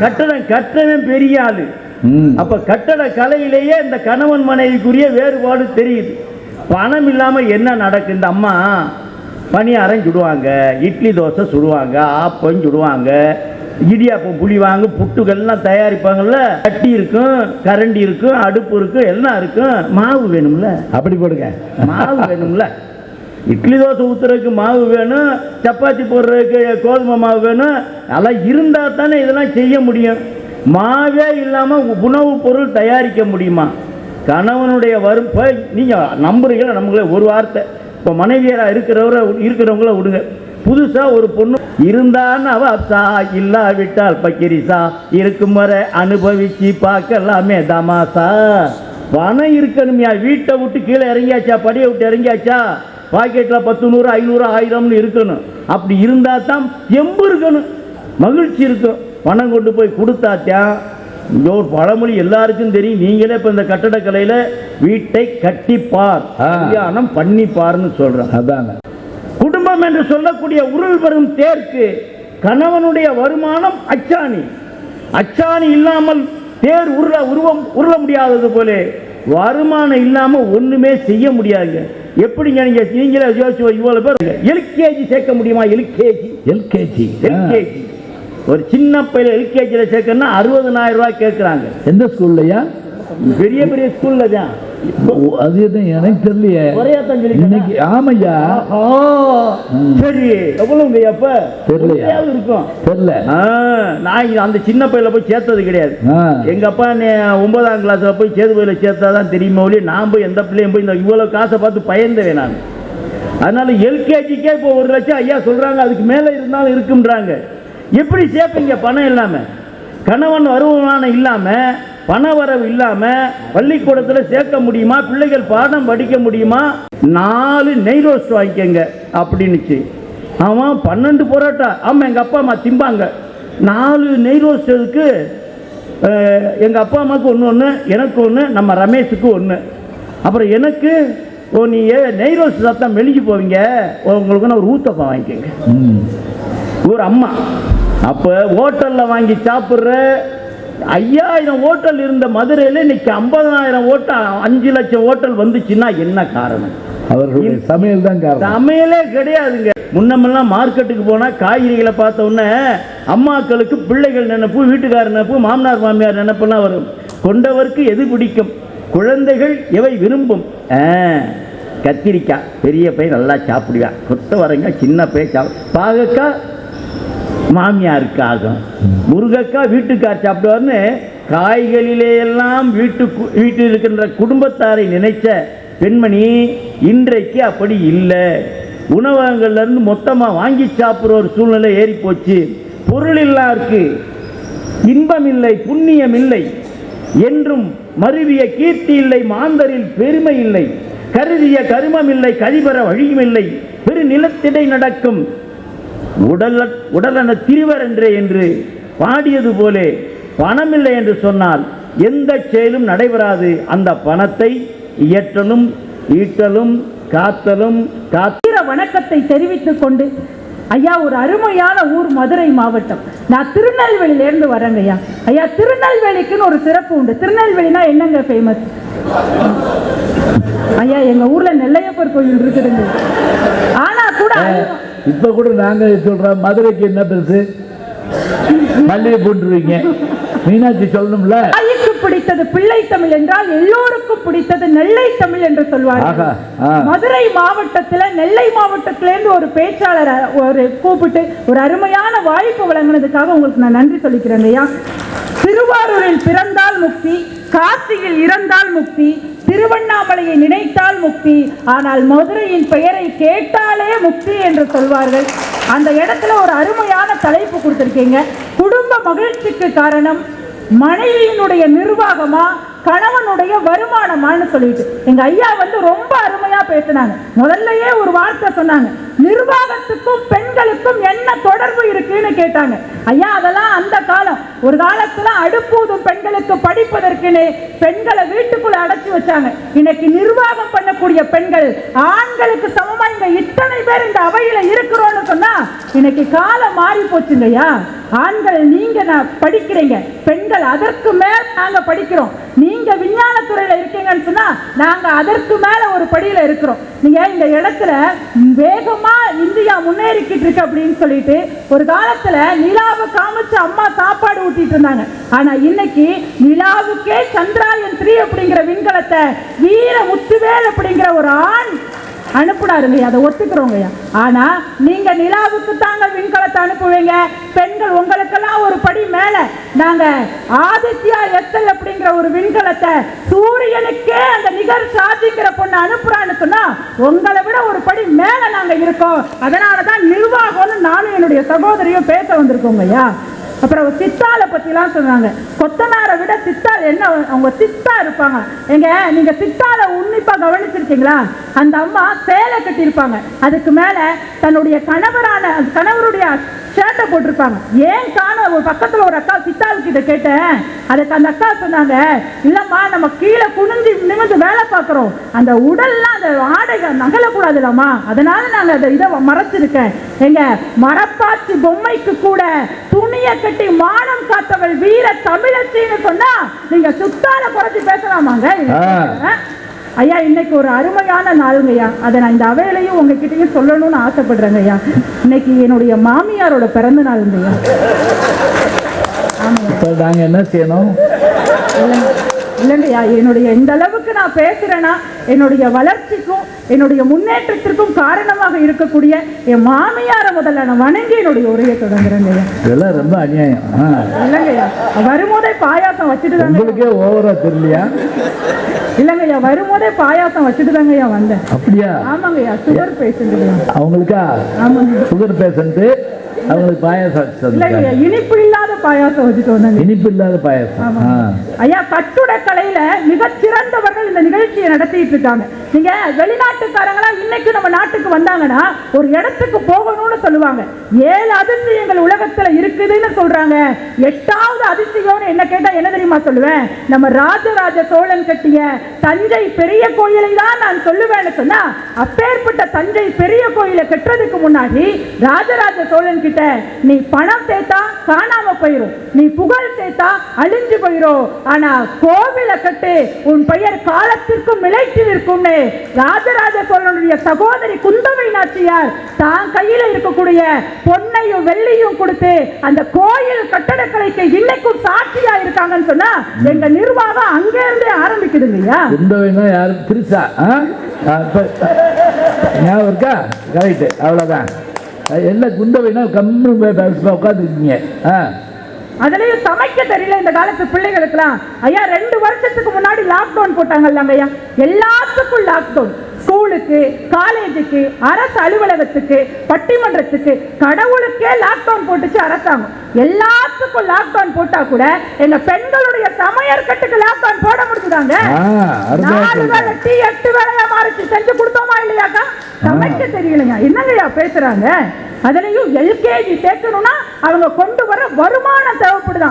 கட்டடம் கட்டணம் பெரிய ஆளு. அப்ப கட்டட கலையிலேயே இந்த கணவன் மனைவிக்குரிய வேறுபாடு தெரியுது. பணம் இல்லாம என்ன நடக்கு? இந்த அம்மா பணியாரம் சுடுவாங்க இட்லி தோசை சுடுவாங்க ஆப்பம் சுடுவாங்க இடியாப்பம் புளிவாங்க புட்டுகள்லாம் தயாரிப்பாங்கல்ல? கட்டி இருக்கும் கரண்டி இருக்கும் அடுப்பு இருக்கும் எல்லாம் இருக்கும். மாவு வேணும்ல? அப்படி போடுங்க. மாவு வேணும்ல? இட்லி தோசை ஊற்றுறதுக்கு மாவு வேணும் சப்பாத்தி போடுறதுக்கு கோதுமை மாவு வேணும். அதெல்லாம் இருந்தால் தானே இதெல்லாம் செய்ய முடியும். மாவே இல்லாமல் உணவுப் பொருள் தயாரிக்க முடியுமா? கணவனுடைய வரும் இப்போ நீங்கள் நம்புறீங்களா? நம்மளே ஒரு வார்த்தை. இப்போ மனைவியராக இருக்கிறவரை இருக்கிறவங்கள விடுங்க. புதுசாக ஒரு பொண்ணு இருந்தான்னு அவ அப்சா இல்லாவிட்டால் பக்கிரிசா இருக்கும் வரை அனுபவிச்சு பார்க்கலாமே தமாசா. பணம் இருக்கணுமையா வீட்டை விட்டு கீழே இறங்கியாச்சா படியை விட்டு இறங்கியாச்சா? பாக்கெட்டில் பத்து நூறு ஐநூறு ஆயிரம்னு இருக்கணும். அப்படி இருந்தால் தான் எம்பு இருக்கணும். மகிழ்ச்சி இருக்கும் பணம் கொண்டு போய் கொடுத்தாத்தான் இங்கே ஒரு பழமொழி எல்லாருக்கும் தெரியும். நீங்களே இப்போ இந்த கட்டடக்கலையில் வீட்டை கட்டிப்பார் ஆ. கல்யாணம் பண்ணிப்பார்னு சொல்கிறேன் அதாங்க. குடும்பம் என்று சொல்லக்கூடிய உருள் பெறும் தேர்க்கு கணவனுடைய வருமானம் அச்சாணி. அச்சாணி இல்லாமல் தேர் உருள உருவம் உருள முடியாதது போல வருமானம் இல்லாம ஒண்ணுமே செய்ய முடியாதுங்க. எப்படிங்க நீங்க நீங்களே யோசிச்சு இவ்வளவு பேர் எல்கேஜி சேர்க்க முடியுமா? எல்கேஜி. எல்கேஜி. எல்கேஜி. ஒரு சின்ன பையன் எல்கேஜியில சேர்க்கணும்னா அறுபதனாயிரம் ரூபாய் கேட்குறாங்க எந்த ஸ்கூல்லையா? பெரிய பெரிய ஸ்கூல்ல தான். அது எனக்கு தெரியலையே. இன்னைக்கு ஆமையா? சரி. எவ்வளவுங்க அப்ப? எவ்வளவு இருக்கும். தெரியல. நான் அந்த சின்ன பையில போய் சேர்த்தது கிடையாது. எங்க அப்பா ஒன்பதாம் கிளாஸ்ல போய் சேது பையில சேர்த்தா தான் தெரியுமா ஒழிய நான் போய் எந்த பிள்ளையும் போய் இந்த இவ்வளவு காசை பார்த்து பயந்தேன் நான். அதனால எல்கேஜிக்கே இப்போ ஒரு லட்சம் ஐயா சொல்றாங்க அதுக்கு மேல இருந்தாலும் இருக்குன்றாங்க எப்படி சேர்ப்பீங்க? பணம் இல்லாம. கணவன் வருமானம் இல்லாம பண வரவு இல்லாம பள்ளிக்கூடத்துல சேர்க்க முடியுமா? பிள்ளைகள் பாடம் படிக்க முடியுமா? நாலு நெய் ரோஸ்ட் வாங்கிக்கங்க. அப்படின்னுச்சு. அவன் பன்னெண்டு பரோட்டா. ஆமா எங்க அப்பா அம்மா திம்பாங்க. நாலு நெய் ரோஸ்டதுக்கு எங்கள் அப்பா அம்மாவுக்கு ஒன்று ஒன்று எனக்கு ஒன்று நம்ம ரமேஷுக்கு ஒன்று அப்புறம் எனக்கு ஓ நீ ஏ- நெய் ரோஸ் சத்தம் மெலிஞ்சு போவீங்க? உங்களுக்கு நான் ஒரு ஊத்தப்பம் வாங்கிக்கோங்க. ஒரு அம்மா. அப்போ ஹோட்டலில் வாங்கி சாப்பிட்ற ஐயாயிரம் ஹோட்டல் இருந்த மதுரையில் இன்னைக்கு ஐம்பதனாயிரம் ஹோட்டல் அஞ்சு லட்சம் ஹோட்டல் வந்துச்சுன்னா என்ன காரணம்? அவர்களுடைய சமையல் தான் காரணம். சமையலே கிடையாதுங்க. முன்னமெல்லாம் மார்க்கெட்டுக்கு போனால் காய்கறிகளை பார்த்த உடனே அம்மாக்களுக்கு பிள்ளைகள் நினைப்பு வீட்டுக்கார நினைப்பு மாமனார் மாமியார் நினைப்பெல்லாம் வரும். கொண்டவருக்கு எது பிடிக்கும்? குழந்தைகள் எவை விரும்பும்? கத்திரிக்காய். பெரிய பையன் நல்லா சாப்பிடுவான் கொத்த வரங்க சின்ன பையன் சாப்பிடு. பாகக்காய் மாமியாருக்கு முருகக்கா வீட்டுக்கார் சாப்பிடுவார்னு காய்களிலே எல்லாம் வீட்டுக்கு வீட்டில் இருக்கின்ற குடும்பத்தாரை நினைச்ச பெண்மணி இன்றைக்கு அப்படி இல்லை. உணவகங்கள்ல இருந்து மொத்தமாக வாங்கி சாப்பிட்ற ஒரு சூழ்நிலை ஏறி போச்சு பொருள் இருக்கு. இன்பம் இல்லை புண்ணியம் இல்லை. என்றும் மருவிய கீர்த்தி இல்லை மாந்தரில் பெருமை இல்லை. கருதிய கருமம் இல்லை கழிபெற வழியும் இல்லை. பெரு நிலத்திடை நடக்கும். உடல உடலன திரிவர் என்றே என்று பாடியது போலே பணமில்லை என்று சொன்னால் எந்த செயலும் நடைபெறாது. அந்த பணத்தை இயற்றலும் ஈட்டலும் காத்தலும் காத்து வீர வணக்கத்தை தெரிவித்துக் கொண்டு ஐயா ஒரு அருமையான ஊர் மதுரை மாவட்டம். நான் திருநெல்வேலியிலேருந்து வரேங்க ஐயா. ஐயா திருநெல்வேலிக்குன்னு ஒரு சிறப்பு உண்டு. திருநெல்வேலினா என்னங்க ஃபேமஸ் ஐயா எங்க ஊர்ல நெல்லையப்பர் கோயில் இருக்குதுங்க. ஆனா கூட இப்ப கூட நாங்க சொல்றோம் மதுரைக்கு என்ன பெருசு? மல்லிகை போட்டுருவீங்க மீனாட்சி சொல்லணும்ல? தாய்க்கு பிடித்தது பிள்ளை தமிழ் என்றால் எல்லோருக்கும் பிடித்தது நெல்லை தமிழ் என்று ஆகா, சொல்வார்கள் ஆ. மதுரை மாவட்டத்துல நெல்லை மாவட்டத்திலேருந்து ஒரு பேச்சாளர் அ- ஒரு கூப்பிட்டு ஒரு அருமையான வாய்ப்பு வழங்கினதுக்காக உங்களுக்கு நான் நன்றி சொல்லிக்கிறேன் ஐயா. திருவாரூரில் பிறந்தால் முக்தி காசியில் இறந்தால் முக்தி திருவண்ணாமலையை நினைத்தால் முக்தி ஆனால் மதுரையின் பெயரை கேட்டாலே முக்தி என்று சொல்வார்கள். அந்த இடத்துல ஒரு அருமையான தலைப்பு கொடுத்துருக்கீங்க. குடும்ப மகிழ்ச்சிக்கு காரணம் மனைவியினுடைய நிர்வாகமா கணவனுடைய வருமானமான்னு சொல்லிட்டு. எங்க ஐயா வந்து ரொம்ப அருமையா பேசினாங்க. முதல்லயே ஒரு வார்த்தை சொன்னாங்க. நிர்வாகத்துக்கும் பெண்களுக்கும் என்ன தொடர்பு இருக்குன்னு கேட்டாங்க. ஐயா அதெல்லாம் அந்த காலம். ஒரு காலத்துல அடுப்பூதும் பெண்களுக்கு படிப்பதற்குன்னு பெண்களை வீட்டுக்குள்ள அடைச்சி வச்சாங்க. இன்னைக்கு நிர்வாகம் பண்ணக்கூடிய பெண்கள் ஆண்களுக்கு சமமா இங்க இத்தனை பேர் இந்த அவையில இருக்கிறோம்னு சொன்னா இன்னைக்கு காலம் மாறி போச்சுங்கய்யா. ஆண்கள் நீங்க நான் படிக்கிறீங்க பெண்கள் அதற்கு மேல் நாங்க படிக்கிறோம். நீங்க விஞ்ஞான துறையில இருக்கீங்கன்னு சொன்னா நாங்க அதற்கு மேல ஒரு படியில இருக்கிறோம். நீங்க இந்த இடத்துல வேகமா இந்தியா முன்னேறிக்கிட்டு இருக்கு அப்படின்னு சொல்லிட்டு ஒரு காலத்துல நிலாவை காமிச்சு அம்மா சாப்பாடு ஊட்டிட்டு இருந்தாங்க. ஆனா இன்னைக்கு நிலாவுக்கே சந்திராயன் த்ரீ அப்படிங்கிற விண்கலத்தை வீர முத்துவேல் அப்படிங்கிற ஒரு ஆண் அனுப்புனாருங்க அதை ஒத்துக்கிறோங்கய்யா. ஆனா நீங்க நிலாவுக்கு தாங்க விண்கலத்தை அனுப்புவீங்க. பெண்கள் உங்களுக்கெல்லாம் ஒரு படி மேல. நாங்க ஆதித்யா எத்தல் அப்படிங்கிற ஒரு விண்கலத்தை சூரியனுக்கே அந்த நிகர் சாதிக்கிற பொண்ணு அனுப்புறான்னு சொன்னா உங்களை விட ஒரு படி மேல நாங்க இருக்கோம். அதனாலதான் நிர்வாகம்னு நானும் என்னுடைய சகோதரியும் பேச வந்திருக்கோங்கய்யா. அப்புறம் சித்தாலை பற்றிலாம் சொன்னாங்க கொத்தனாரை விட சித்தால் என்ன அவங்க சித்தா இருப்பாங்க. எங்க நீங்க சித்தாலை உண்ணு கவனிச்சிருக்கீங்களா? அந்த அம்மா சேலை கட்டியிருப்பாங்க. அதுக்கு மேல தன்னுடைய கணவரான கணவருடைய ஷர்ட்டை போட்டிருப்பாங்க. ஏன் காண ஒரு பக்கத்துல ஒரு அக்கா சித்தாள் கிட்ட கேட்டேன். அதுக்கு அந்த அக்கா சொன்னாங்க இல்லம்மா நம்ம கீழே குனிஞ்சு நிமிந்து வேலை பார்க்குறோம். அந்த உடல்லாம் அந்த ஆடைகள் நகலக்கூடாது இல்லம்மா அதனால நாங்க அதை இதை மறைச்சிருக்கேன். எங்க மரப்பாச்சி பொம்மைக்கு கூட துணியை கட்டி மானம் காத்தவள் வீர தமிழச்சின்னு சொன்னா நீங்க சுத்தால குறைச்சி பேசலாமாங்க. ஐயா இன்னைக்கு ஒரு அருமையான நாளுங்க ஐயா. அதை நான் இந்த அவையிலையும் உங்ககிட்டயும் சொல்லணும்னு ஆசைப்படுறேங்க ஐயா. இன்னைக்கு என்னுடைய மாமியாரோட பிறந்த நாளுங்க ஐயா. ஆமாங்க. இப்போ நாங்கள் என்ன செய்யணும்? இல்லைங்க இல்லைங்கய்யா என்னுடைய இந்த அளவுக்கு நான் பேசுறேன்னா என்னுடைய வளர்ச்சிக்கும் என்னுடைய முன்னேற்றத்திற்கும் காரணமாக இருக்கக்கூடிய என் மாமியாரை முதல்ல நான் வணங்கி என்னுடைய உரையை தொடங்குறேங்க இதெல்லாம் ரொம்ப அநியாயம். இல்லைங்கய்யா வரும்போதே பாயாசம் வச்சுட்டு தாங்க உங்களுக்கே ஓவரா தெரியலையா? இல்லைங்கய்யா வரும்போதே பாயாசம் வச்சுட்டு தாங்க ஐயா வந்தேன். அப்படியா? ஆமாங்கய்யா சுகர் பேஷண்ட் அவங்களுக்கா? ஆமாங்க சுகர் பேஷண்ட்டு அவங்களுக்கு பாயாசம் இல்லைங்கய்யா இனிப்பு பாயாசம் வச்சுட்டு வந்தாங்க இனிப்பு இல்லாத பாயாசம் ஐயா கட்டுடக்கலையில மிக சிறந்தவர்கள் இந்த நிகழ்ச்சியை நடத்திட்டு இருக்காங்க. நீங்க வெளிநாட்டுக்காரங்களா இன்னைக்கு நம்ம நாட்டுக்கு வந்தாங்கன்னா ஒரு இடத்துக்கு போகணும்னு சொல்லுவாங்க. ஏழு அதிசயங்கள் உலகத்துல இருக்குதுன்னு சொல்றாங்க. எட்டாவது அதிசயம்னு என்ன கேட்டா என்ன தெரியுமா சொல்லுவேன்? நம்ம ராஜராஜ சோழன் கட்டிய தஞ்சை பெரிய கோயிலை தான் நான் சொல்லுவேன்னு சொன்னா அப்பேற்பட்ட தஞ்சை பெரிய கோயிலை கட்டுறதுக்கு முன்னாடி ராஜராஜ சோழன் கிட்ட நீ பணம் சேர்த்தா காணாம போயிரும். நீ புகழ் சேர்த்தா அழிஞ்சு போயிரும். ஆனா கோவிலை கட்டு உன் பெயர் காலத்திற்கு நிலைத்து நிற்கும்னு ராஜராஜ சோழனுடைய சகோதரி குந்தவை நாச்சியார் தான் கையில இருக்கக்கூடிய பொன்னையும் வெள்ளியும் கொடுத்து அந்த கோயில் கட்டடக்கலைக்கு இன்னைக்கும் சாட்சியா இருக்காங்கன்னு சொன்னா எங்க நிர்வாகம் அங்க இருந்தே ஆரம்பிக்குதுங்கய்யா குந்தவைனா யாரும் திருசா ஞாபகம் இருக்கா? கரெக்டு அவ்வளோதான் எல்லாம் குந்தவைனா கம்மி உட்காந்துருக்கீங்க ஆ. அதுலயும் சமைக்க தெரியல இந்த காலத்து பிள்ளைகளுக்குலாம் ஐயா ரெண்டு வருஷத்துக்கு முன்னாடி லாக்டவுன் போட்டாங்கல்ல ஐயா. எல்லாத்துக்கும் லாக்டவுன் ஸ்கூலுக்கு காலேஜுக்கு அரசு அலுவலகத்துக்கு பட்டிமன்றத்துக்கு கடவுளுக்கே லாக்டவுன் போட்டுச்சு அரசாங்கம். எல்லாத்துக்கும் லாக்டவுன் போட்டா கூட எங்க பெண்களுடைய சமையற்கட்டுக்கு லாக்டவுன் போட முடிஞ்சுதாங்க. நாலு. வேளை டீ எட்டு வேலையா மாறிச்சு செஞ்சு கொடுத்தோமா இல்லையாக்கா? சமைக்க தெரியலைங்க. என்னங்கய்யா பேசுறாங்க? அதுலயும் எல்கேஜி சேர்க்கணும்னா அவங்க கொண்டு வர வருமானம் தேவைப்படுதான்